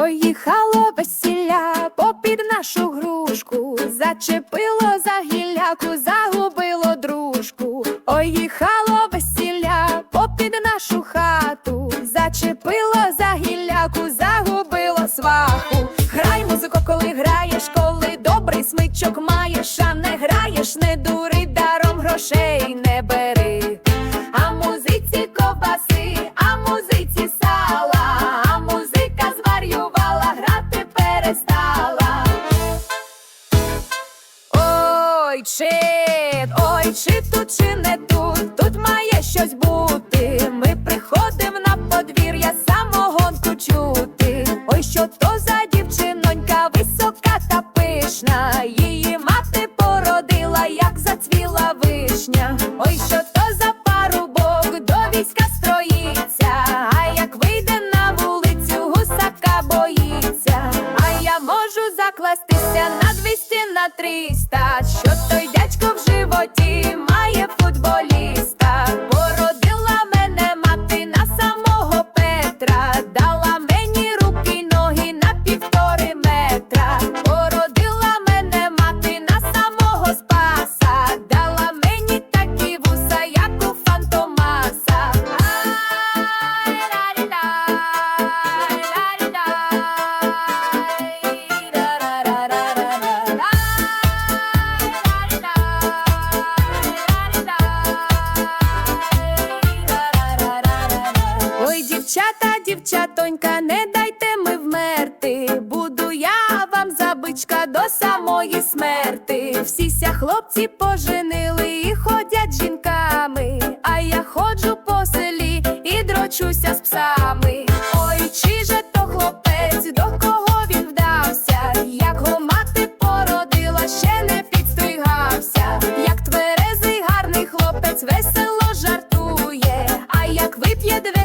Ой, їхало весілля попід нашу грушку, зачепило за гілляку, загубило дружку. Ой, їхало весілля попід нашу хату, зачепило за гілляку, загубило сваху. Грай музику, коли граєш, коли добрий смичок маєш, а не граєш, грошей не бери. А музиці ковбаси, а музиці сала, а музика зварювала, грати перестала. Ой, чи, ой, чи тут, чи не тут, тут має щось бути. Вишня. Ой, що то за парубок до війська строїться. А як вийде на вулицю, гусака боїться. А я можу закластися на 200, на 300 Що той дядько в животі Дівчинка, не дайте ми вмерти, буду я вам забичка до самої смерти. Всіся хлопці поженили і ходять жінками, а я ходжу по селі і дрочуся з псами. Ой, чи же то хлопець, до кого він вдався, як го мати породила, ще не підстригався, як тверезий гарний хлопець весело жартує, а як вип'є двері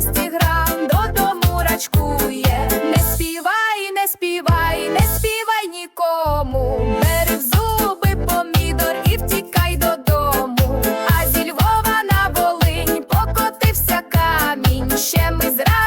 смачкує, не співай, не співай, не співай нікому. Бери в зуби помідор і втікай додому. А зі Львова на Волинь покотився камінь. Ще ми зразу